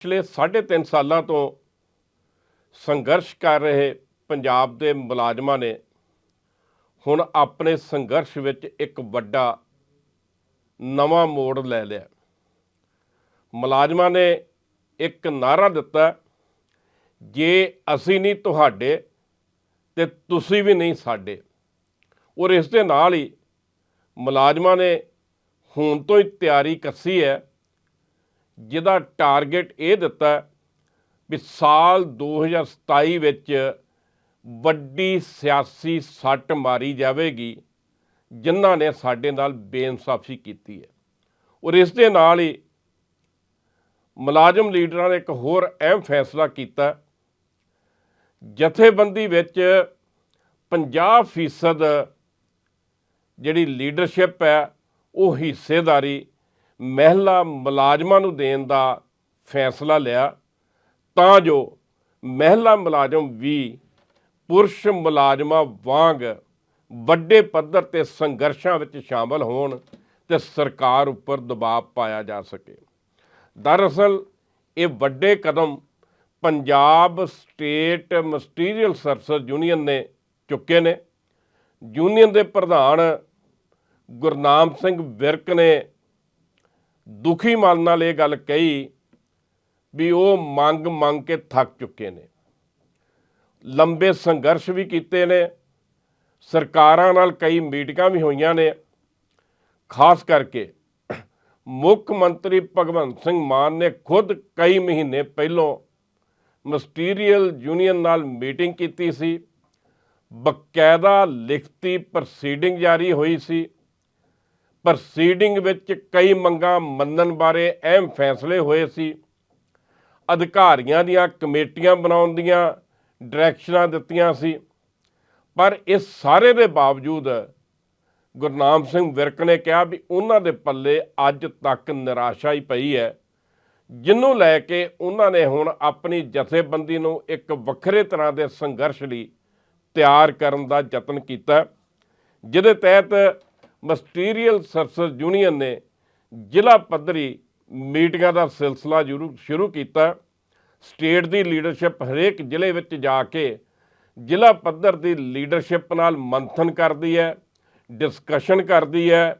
ਪਿਛਲੇ 3.5 ਸਾਲਾਂ ਤੋਂ ਸੰਘਰਸ਼ ਕਰ ਰਹੇ ਪੰਜਾਬ ਦੇ ਮੁਲਾਜ਼ਮਾਂ ਨੇ ਹੁਣ ਆਪਣੇ ਸੰਘਰਸ਼ ਵਿੱਚ ਇੱਕ ਵੱਡਾ ਨਵਾਂ ਮੋੜ ਲੈ ਲਿਆ। ਮੁਲਾਜ਼ਮਾਂ ਨੇ ਇੱਕ ਨਾਰਾ ਦਿੱਤਾ, ਜੇ ਅਸੀਂ ਨਹੀਂ ਤੁਹਾਡੇ ਤੇ ਤੁਸੀਂ ਵੀ ਨਹੀਂ ਸਾਡੇ। ਔਰ ਇਸ ਦੇ ਨਾਲ ਹੀ ਮੁਲਾਜ਼ਮਾਂ ਨੇ ਹੁਣ ਤੋਂ ਹੀ ਤਿਆਰੀ ਕੱਸੀ ਹੈ ਜਿਹਦਾ ਟਾਰਗੇਟ ਇਹ ਦਿੱਤਾ ਵੀ ਸਾਲ 2027 ਵਿੱਚ ਵੱਡੀ ਸਿਆਸੀ ਸੱਟ ਮਾਰੀ ਜਾਵੇਗੀ, ਜਿਨ੍ਹਾਂ ਨੇ ਸਾਡੇ ਨਾਲ ਬੇਇਨਸਾਫੀ ਕੀਤੀ ਹੈ। ਔਰ ਇਸ ਦੇ ਨਾਲ ਹੀ ਮੁਲਾਜ਼ਮ ਲੀਡਰਾਂ ਨੇ ਇੱਕ ਹੋਰ ਅਹਿਮ ਫੈਸਲਾ ਕੀਤਾ। ਜਥੇਬੰਦੀ ਵਿੱਚ 50% ਜਿਹੜੀ ਲੀਡਰਸ਼ਿਪ ਹੈ, ਉਹ ਹਿੱਸੇਦਾਰੀ ਮਹਿਲਾ ਮੁਲਾਜ਼ਮਾਂ ਨੂੰ ਦੇਣ ਦਾ ਫੈਸਲਾ ਲਿਆ, ਤਾਂ ਜੋ ਮਹਿਲਾ ਮੁਲਾਜ਼ਮ ਵੀ ਪੁਰਸ਼ ਮੁਲਾਜ਼ਮਾਂ ਵਾਂਗ ਵੱਡੇ ਪੱਧਰ ਤੇ ਸੰਘਰਸ਼ਾਂ ਵਿੱਚ ਸ਼ਾਮਲ ਹੋਣ ਤੇ ਸਰਕਾਰ ਉੱਪਰ ਦਬਾਅ ਪਾਇਆ ਜਾ ਸਕੇ। ਦਰਅਸਲ, ਇਹ ਵੱਡੇ ਕਦਮ Punjab state ministerial service union ਨੇ ਚੁੱਕੇ ਨੇ। ਯੂਨੀਅਨ ਦੇ ਪ੍ਰਧਾਨ ਗੁਰਨਾਮ ਸਿੰਘ ਵਿਰਕ ਨੇ ਦੁਖੀ ਮਨ ਨਾਲ ਇਹ ਗੱਲ ਕਹੀ ਵੀ ਉਹ ਮੰਗ ਮੰਗ ਕੇ ਥੱਕ ਚੁੱਕੇ ਨੇ। ਲੰਬੇ ਸੰਘਰਸ਼ ਵੀ ਕੀਤੇ ਨੇ, ਸਰਕਾਰਾਂ ਨਾਲ ਕਈ ਮੀਟਿੰਗਾਂ ਵੀ ਹੋਈਆਂ ਨੇ, ਖਾਸ ਕਰਕੇ ਮੁੱਖ ਮੰਤਰੀ ਭਗਵੰਤ ਸਿੰਘ ਮਾਨ ਨੇ ਖੁਦ ਕਈ ਮਹੀਨੇ ਪਹਿਲਾਂ ਮਸਟੀਰੀਅਲ ਯੂਨੀਅਨ ਨਾਲ ਮੀਟਿੰਗ ਕੀਤੀ ਸੀ, ਬਕਾਇਦਾ ਲਿਖਤੀ ਪ੍ਰੋਸੀਡਿੰਗ ਜਾਰੀ ਹੋਈ ਸੀ। ਪ੍ਰੋਸੀਡਿੰਗ ਵਿੱਚ ਕਈ ਮੰਗਾਂ ਮੰਨਣ ਬਾਰੇ ਅਹਿਮ ਫੈਸਲੇ ਹੋਏ ਸੀ। ਅਧਿਕਾਰੀਆਂ ਦੀਆਂ ਕਮੇਟੀਆਂ ਬਣਾਉਣ ਦੀਆਂ ਡਾਇਰੈਕਸ਼ਨਾਂ ਦਿੱਤੀਆਂ ਸੀ। ਪਰ ਇਸ ਸਾਰੇ ਦੇ ਬਾਵਜੂਦ ਗੁਰਨਾਮ ਸਿੰਘ ਵਿਰਕ ਨੇ ਕਿਹਾ ਵੀ ਉਹਨਾਂ ਦੇ ਪੱਲੇ ਅੱਜ ਤੱਕ ਨਿਰਾਸ਼ਾ ਹੀ ਪਈ ਹੈ ਜਿਹਨੂੰ ਲੈ ਕੇ ਉਹਨਾਂ ਨੇ ਹੁਣ ਆਪਣੀ ਜਥੇਬੰਦੀ ਨੂੰ ਇੱਕ ਵੱਖਰੇ ਤਰ੍ਹਾਂ ਦੇ ਸੰਘਰਸ਼ ਲਈ ਤਿਆਰ ਕਰਨ ਦਾ ਯਤਨ ਕੀਤਾ, ਜਿਹਦੇ ਤਹਿਤ ਮਸਟੀਰੀਅਲ ਸਰਵਿਸ ਯੂਨੀਅਨ ਨੇ ਜ਼ਿਲ੍ਹਾ ਪੱਧਰੀ ਮੀਟਿੰਗਾਂ ਦਾ ਸਿਲਸਿਲਾ ਜੁਰੂ ਸ਼ੁਰੂ ਕੀਤਾ। ਸਟੇਟ ਦੀ ਲੀਡਰਸ਼ਿਪ ਹਰੇਕ ਜ਼ਿਲ੍ਹੇ ਵਿੱਚ ਜਾ ਕੇ ਜ਼ਿਲ੍ਹਾ ਪੱਧਰ ਦੀ ਲੀਡਰਸ਼ਿਪ ਨਾਲ ਮੰਥਨ ਕਰਦੀ ਹੈ, ਡਿਸਕਸ਼ਨ ਕਰਦੀ ਹੈ,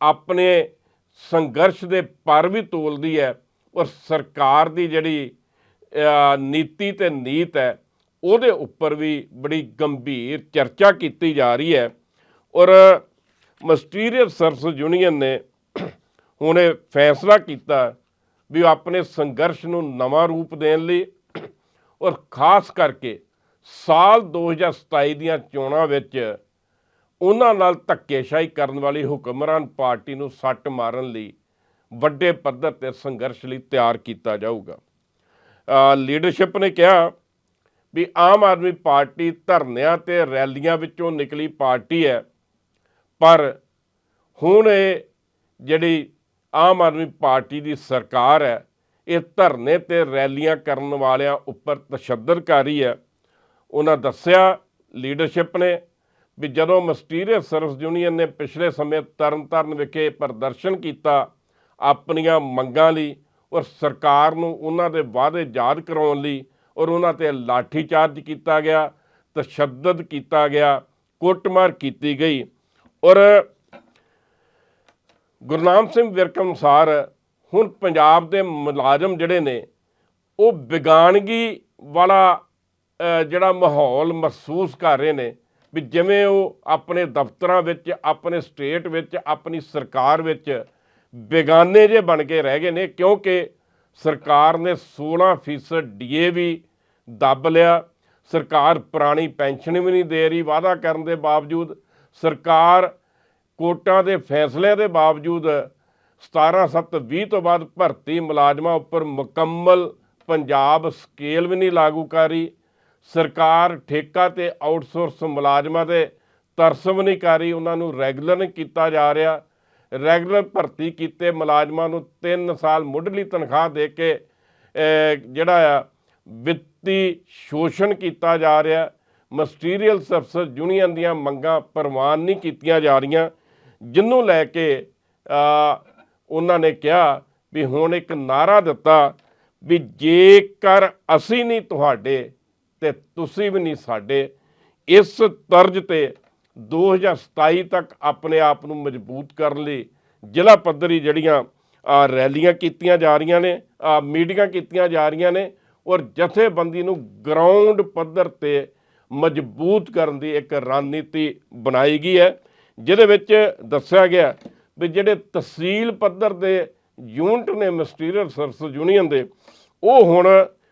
ਆਪਣੇ ਸੰਘਰਸ਼ ਦੇ ਪਰ ਵੀ ਤੋਲਦੀ ਹੈ ਔਰ ਸਰਕਾਰ ਦੀ ਜਿਹੜੀ ਨੀਤੀ ਤੇ ਨੀਤ ਹੈ, ਉਹਦੇ ਉੱਪਰ ਵੀ ਬੜੀ ਗੰਭੀਰ ਚਰਚਾ ਕੀਤੀ ਜਾ ਰਹੀ ਹੈ ਔਰ ਮਸਟੀਰੀਅਸ ਸਰਵਿਸ ਯੂਨੀਅਨ ਨੇ ਹੁਣ ਇਹ ਫੈਸਲਾ ਕੀਤਾ ਵੀ ਉਹ ਆਪਣੇ ਸੰਘਰਸ਼ ਨੂੰ ਨਵਾਂ ਰੂਪ ਦੇਣ ਲਈ ਔਰ ਖਾਸ ਕਰਕੇ ਸਾਲ 2027 ਦੀਆਂ ਚੋਣਾਂ ਵਿੱਚ ਉਹਨਾਂ ਨਾਲ ਧੱਕੇਸ਼ਾਹੀ ਕਰਨ ਵਾਲੀ ਹੁਕਮਰਾਨ ਪਾਰਟੀ ਨੂੰ ਸੱਟ ਮਾਰਨ ਲਈ ਵੱਡੇ ਪੱਧਰ ਤੇ ਸੰਘਰਸ਼ ਲਈ ਤਿਆਰ ਕੀਤਾ ਜਾਊਗਾ। ਲੀਡਰਸ਼ਿਪ ਨੇ ਕਿਹਾ ਵੀ ਆਮ ਆਦਮੀ ਪਾਰਟੀ ਧਰਨਿਆਂ ਤੇ ਰੈਲੀਆਂ ਵਿੱਚੋਂ ਨਿਕਲੀ ਪਾਰਟੀ ਹੈ ਪਰ ਹੁਣ ਇਹ ਜਿਹੜੀ ਆਮ ਆਦਮੀ ਪਾਰਟੀ ਦੀ ਸਰਕਾਰ ਹੈ, ਇਹ ਧਰਨੇ ਤੇ ਰੈਲੀਆਂ ਕਰਨ ਵਾਲਿਆਂ ਉੱਪਰ ਤਸ਼ੱਦਦ ਕਰ ਰਹੀ ਹੈ। ਉਹਨਾਂ ਦੱਸਿਆ ਲੀਡਰਸ਼ਿਪ ਨੇ ਵੀ ਜਦੋਂ ਮਸਟੀਰੀਅਲ ਸਰਵਿਸ ਯੂਨੀਅਨ ਨੇ ਪਿਛਲੇ ਸਮੇਂ ਤਰਨਤਾਰਨ ਵਿਖੇ ਪ੍ਰਦਰਸ਼ਨ ਕੀਤਾ, ਆਪਣੀਆਂ ਮੰਗਾਂ ਲਈ ਔਰ ਸਰਕਾਰ ਨੂੰ ਉਹਨਾਂ ਦੇ ਵਾਅਦੇ ਯਾਦ ਕਰਾਉਣ ਲਈ ਔਰ ਉਹਨਾਂ ਤੇ ਲਾਠੀ ਚਾਰਜ ਕੀਤਾ ਗਿਆ, ਤਸ਼ੱਦਦ ਕੀਤਾ ਗਿਆ, ਕੁੱਟਮਾਰ ਕੀਤੀ ਗਈ। ਔਰ ਗੁਰਨਾਮ ਸਿੰਘ ਵਿਰਕ ਅਨੁਸਾਰ ਹੁਣ ਪੰਜਾਬ ਦੇ ਮੁਲਾਜ਼ਮ ਜਿਹੜੇ ਨੇ, ਉਹ ਬੇਗਾਨਗੀ ਵਾਲਾ ਜਿਹੜਾ ਮਾਹੌਲ ਮਹਿਸੂਸ ਕਰ ਰਹੇ ਨੇ ਵੀ ਜਿਵੇਂ ਉਹ ਆਪਣੇ ਦਫ਼ਤਰਾਂ ਵਿੱਚ, ਆਪਣੇ ਸਟੇਟ ਵਿੱਚ, ਆਪਣੀ ਸਰਕਾਰ ਵਿੱਚ ਬੇਗਾਨੇ ਜੇ ਬਣ ਕੇ ਰਹਿ ਗਏ ਨੇ, ਕਿਉਂਕਿ ਸਰਕਾਰ ਨੇ 16% ਡੀਏ ਵੀ ਦੱਬ ਲਿਆ, ਸਰਕਾਰ ਪੁਰਾਣੀ ਪੈਨਸ਼ਨ ਵੀ ਨਹੀਂ ਦੇ ਰਹੀ, ਵਾਅਦਾ ਕਰਨ ਦੇ ਬਾਵਜੂਦ ਸਰਕਾਰ ਕੋਰਟਾਂ ਦੇ ਫੈਸਲਿਆਂ ਦੇ ਬਾਵਜੂਦ 17/7/20 ਤੋਂ ਬਾਅਦ ਭਰਤੀ ਮੁਲਾਜ਼ਮਾਂ ਉੱਪਰ ਮੁਕੰਮਲ ਪੰਜਾਬ ਸਕੇਲ ਵੀ ਨਹੀਂ ਲਾਗੂ ਕਰ ਰਹੀ। ਸਰਕਾਰ ਠੇਕਾ ਤੇ ਆਊਟਸੋਰਸ ਮੁਲਾਜ਼ਮਾਂ ਤੇ ਤਰਸ ਵੀ ਨਹੀਂ ਕਰ ਰਹੀ, ਉਹਨਾਂ ਨੂੰ ਰੈਗੂਲਰ ਨਹੀਂ ਕੀਤਾ ਜਾ ਰਿਹਾ। ਰੈਗੂਲਰ ਭਰਤੀ ਕੀਤੇ ਮੁਲਾਜ਼ਮਾਂ ਨੂੰ 3 ਸਾਲ ਮੁੱਢਲੀ ਤਨਖਾਹ ਦੇ ਕੇ ਜਿਹੜਾ ਆ, ਵਿੱਤੀ ਸ਼ੋਸ਼ਣ ਕੀਤਾ ਜਾ ਰਿਹਾ। ਮਸਟੀਰੀਅਲ ਸਰਵਿਸ ਯੂਨੀਅਨ ਦੀਆਂ ਮੰਗਾਂ ਪ੍ਰਵਾਨ ਨਹੀਂ ਕੀਤੀਆਂ ਜਾ ਰਹੀਆਂ ਜਿਹਨੂੰ ਲੈ ਕੇ ਉਹਨਾਂ ਨੇ ਕਿਹਾ ਵੀ ਹੁਣ ਇੱਕ ਨਾਰਾ ਦਿੱਤਾ ਵੀ ਜੇਕਰ ਅਸੀਂ ਨਹੀਂ ਤੁਹਾਡੇ ਤੇ ਤੁਸੀਂ ਵੀ ਨਹੀਂ ਸਾਡੇ, ਇਸ ਤਰਜ ਤੇ 2027 ਤੱਕ ਆਪਣੇ ਆਪ ਨੂੰ ਮਜ਼ਬੂਤ ਕਰਨ ਲਈ ਜ਼ਿਲ੍ਹਾ ਪੱਧਰੀ ਜਿਹੜੀਆਂ ਰੈਲੀਆਂ ਕੀਤੀਆਂ ਜਾ ਰਹੀਆਂ ਨੇ ਮੀਟਿੰਗਾਂ ਕੀਤੀਆਂ ਜਾ ਰਹੀਆਂ ਨੇ ਔਰ ਜਥੇਬੰਦੀ ਨੂੰ ਗਰਾਊਂਡ ਪੱਧਰ ਤੇ ਮਜ਼ਬੂਤ ਕਰਨ ਦੀ ਇੱਕ ਰਣਨੀਤੀ ਬਣਾਈ ਗਈ ਹੈ, ਜਿਹਦੇ ਵਿੱਚ ਦੱਸਿਆ ਗਿਆ ਵੀ ਜਿਹੜੇ ਤਹਿਸੀਲ ਪੱਧਰ ਦੇ ਯੂਨਿਟ ਨੇ ਮਿਸਟੀਰੀਅਲ ਸਰਵਿਸ ਯੂਨੀਅਨ ਦੇ, ਉਹ ਹੁਣ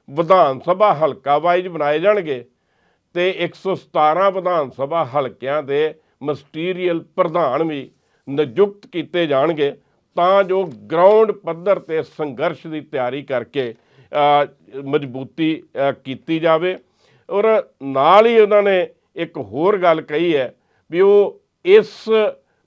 ਵਿਧਾਨ ਸਭਾ ਹਲਕਾ ਵਾਈਜ਼ ਬਣਾਏ ਜਾਣਗੇ ਤੇ 117 ਵਿਧਾਨ ਸਭਾ ਹਲਕਿਆਂ ਦੇ ਮਸਟੀਰੀਅਲ ਪ੍ਰਧਾਨ ਵੀ ਨਿਯੁਕਤ ਕੀਤੇ ਜਾਣਗੇ, ਤਾਂ ਜੋ ਗਰਾਊਂਡ ਪੱਧਰ ਤੇ ਸੰਘਰਸ਼ ਦੀ ਤਿਆਰੀ ਕਰਕੇ ਮਜ਼ਬੂਤੀ ਕੀਤੀ ਜਾਵੇ। ਔਰ ਨਾਲ ਹੀ ਉਹਨਾਂ ਨੇ ਇੱਕ ਹੋਰ ਗੱਲ ਕਹੀ ਹੈ ਵੀ ਉਹ ਇਸ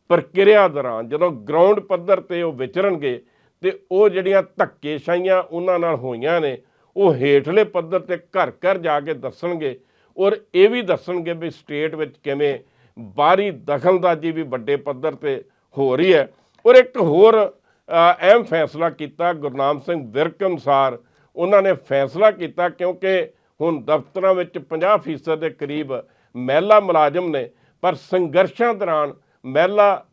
ਪ੍ਰਕਿਰਿਆ ਦੌਰਾਨ ਜਦੋਂ ਗਰਾਊਂਡ ਪੱਧਰ ਤੇ ਉਹ ਵਿਚਰਨਗੇ ਤੇ ਉਹ ਜਿਹੜੀਆਂ ਧੱਕੇਸ਼ਾਹੀਆਂ ਉਹਨਾਂ ਨਾਲ ਹੋਈਆਂ ਨੇ, ਉਹ ਹੇਠਲੇ ਪੱਧਰ ਤੇ ਘਰ ਘਰ ਜਾ ਕੇ ਦੱਸਣਗੇ ਔਰ ਇਹ ਵੀ ਦੱਸਣਗੇ ਵੀ ਸਟੇਟ ਵਿੱਚ ਕਿਵੇਂ ਬਾਹਰੀ ਦਖਲਦਾਜ਼ੀ ਵੀ ਵੱਡੇ ਪੱਧਰ ਤੇ ਹੋ ਰਹੀ ਹੈ। ਔਰ ਇੱਕ ਹੋਰ ਅਹਿਮ ਫੈਸਲਾ ਕੀਤਾ ਗੁਰਨਾਮ ਸਿੰਘ ਵਿਰਕ ਅਨੁਸਾਰ ਉਹਨਾਂ ਨੇ ਫੈਸਲਾ ਕੀਤਾ ਕਿਉਂਕਿ ਹੁਣ ਦਫ਼ਤਰਾਂ ਵਿੱਚ 50% ਦੇ ਕਰੀਬ ਮਹਿਲਾ ਮੁਲਾਜ਼ਮ ਨੇ, ਪਰ ਸੰਘਰਸ਼ਾਂ ਦੌਰਾਨ ਮਹਿਲਾ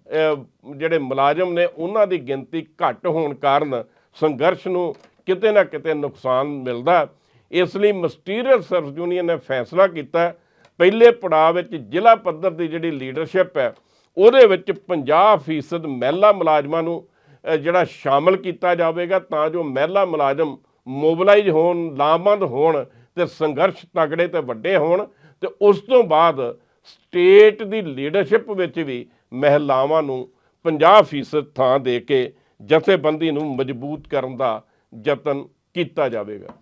ਜਿਹੜੇ ਮੁਲਾਜ਼ਮ ਨੇ, ਉਹਨਾਂ ਦੀ ਗਿਣਤੀ ਘੱਟ ਹੋਣ ਕਾਰਨ ਸੰਘਰਸ਼ ਨੂੰ ਕਿਤੇ ਨਾ ਕਿਤੇ ਨੁਕਸਾਨ ਮਿਲਦਾ ਇਸ ਲਈ ਮਸਟੀਰੀਅਲ ਸਰਵਿਸ ਯੂਨੀਅਨ ਨੇ ਫੈਸਲਾ ਕੀਤਾ ਪਹਿਲੇ ਪੜਾਅ ਵਿੱਚ ਜ਼ਿਲ੍ਹਾ ਪੱਧਰ ਦੀ ਜਿਹੜੀ ਲੀਡਰਸ਼ਿਪ ਹੈ, ਉਹਦੇ ਵਿੱਚ 50% ਮਹਿਲਾ ਮੁਲਾਜ਼ਮਾਂ ਨੂੰ ਜਿਹੜਾ ਸ਼ਾਮਲ ਕੀਤਾ ਜਾਵੇਗਾ, ਤਾਂ ਜੋ ਮਹਿਲਾ ਮੁਲਾਜ਼ਮ ਮੋਬਿਲਾਈਜ਼ ਹੋਣ, ਲਾਮਬੰਦ ਹੋਣ ਤੇ ਸੰਘਰਸ਼ ਤਗੜੇ ਤੇ ਵੱਡੇ ਹੋਣ ਤੇ ਉਸ ਤੋਂ ਬਾਅਦ ਸਟੇਟ ਦੀ ਲੀਡਰਸ਼ਿਪ ਵਿੱਚ ਵੀ ਮਹਿਲਾਵਾਂ ਨੂੰ 50% ਥਾਂ ਦੇ ਕੇ ਜਥੇਬੰਦੀ ਨੂੰ ਮਜ਼ਬੂਤ ਕਰਨ ਦਾ ਯਤਨ ਕੀਤਾ ਜਾਵੇਗਾ।